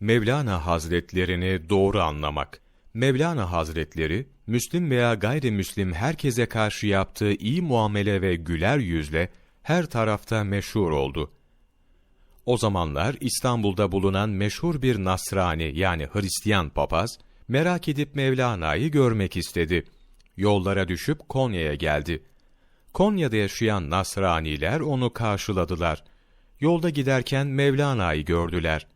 Mevlana Hazretlerini doğru anlamak. Mevlana Hazretleri, Müslim veya gayrimüslim herkese karşı yaptığı iyi muamele ve güler yüzle her tarafta meşhur oldu. O zamanlar İstanbul'da bulunan meşhur bir Nasrani yani Hristiyan papaz, merak edip Mevlana'yı görmek istedi. Yollara düşüp Konya'ya geldi. Konya'da yaşayan Nasraniler onu karşıladılar. Yolda giderken Mevlana'yı gördüler.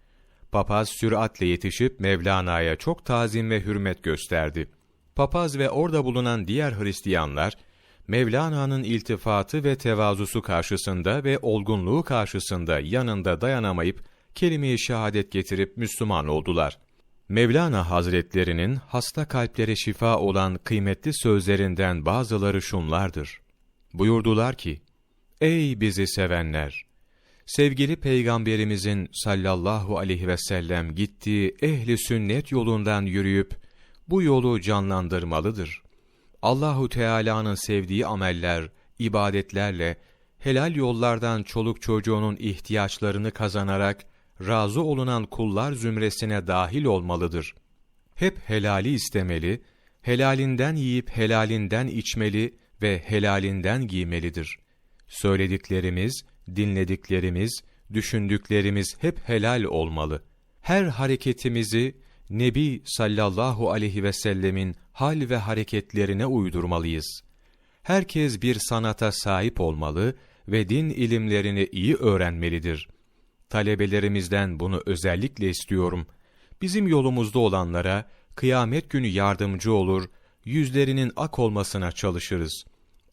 Papaz süratle yetişip Mevlana'ya çok tazim ve hürmet gösterdi. Papaz ve orada bulunan diğer Hristiyanlar, Mevlana'nın iltifatı ve tevazusu karşısında ve olgunluğu karşısında yanında dayanamayıp kelime-i şehadet getirip Müslüman oldular. Mevlana Hazretlerinin hasta kalplere şifa olan kıymetli sözlerinden bazıları şunlardır. Buyurdular ki, Ey bizi sevenler! Sevgili Peygamberimizin sallallahu aleyhi ve sellem gittiği ehli sünnet yolundan yürüyüp bu yolu canlandırmalıdır. Allahu Teala'nın sevdiği ameller, ibadetlerle helal yollardan çoluk çocuğunun ihtiyaçlarını kazanarak razı olunan kullar zümresine dahil olmalıdır. Hep helali istemeli, helalinden yiyip helalinden içmeli ve helalinden giymelidir. Söylediklerimiz, dinlediklerimiz, düşündüklerimiz hep helal olmalı. Her hareketimizi Nebi sallallahu aleyhi ve sellemin hal ve hareketlerine uydurmalıyız. Herkes bir sanata sahip olmalı ve din ilimlerini iyi öğrenmelidir. Talebelerimizden bunu özellikle istiyorum. Bizim yolumuzda olanlara kıyamet günü yardımcı olur, yüzlerinin ak olmasına çalışırız.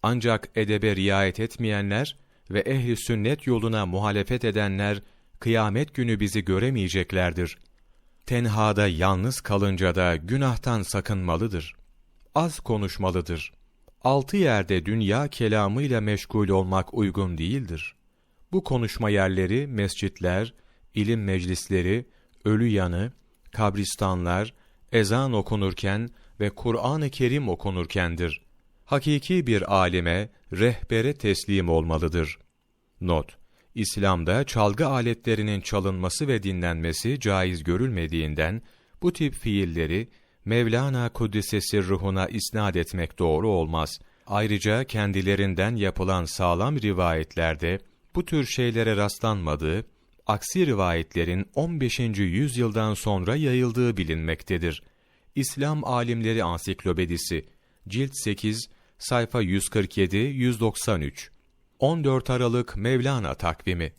Ancak edebe riayet etmeyenler ve ehli sünnet yoluna muhalefet edenler kıyamet günü bizi göremeyeceklerdir. Tenhada yalnız kalınca da günahtan sakınmalıdır. Az konuşmalıdır. Altı yerde dünya kelamıyla meşgul olmak uygun değildir. Bu konuşma yerleri mescitler, ilim meclisleri, ölü yanı, kabristanlar, ezan okunurken ve Kur'an-ı Kerim okunurkendir. Hakiki bir alime, rehbere teslim olmalıdır. Not: İslam'da çalgı aletlerinin çalınması ve dinlenmesi caiz görülmediğinden bu tip fiilleri Mevlana Kuddisesi ruhuna isnat etmek doğru olmaz. Ayrıca kendilerinden yapılan sağlam rivayetlerde bu tür şeylere rastlanmadığı, aksi rivayetlerin 15. yüzyıldan sonra yayıldığı bilinmektedir. İslam Alimleri Ansiklopedisi, Cilt 8, sayfa 147-193 14 Aralık Mevlana takvimi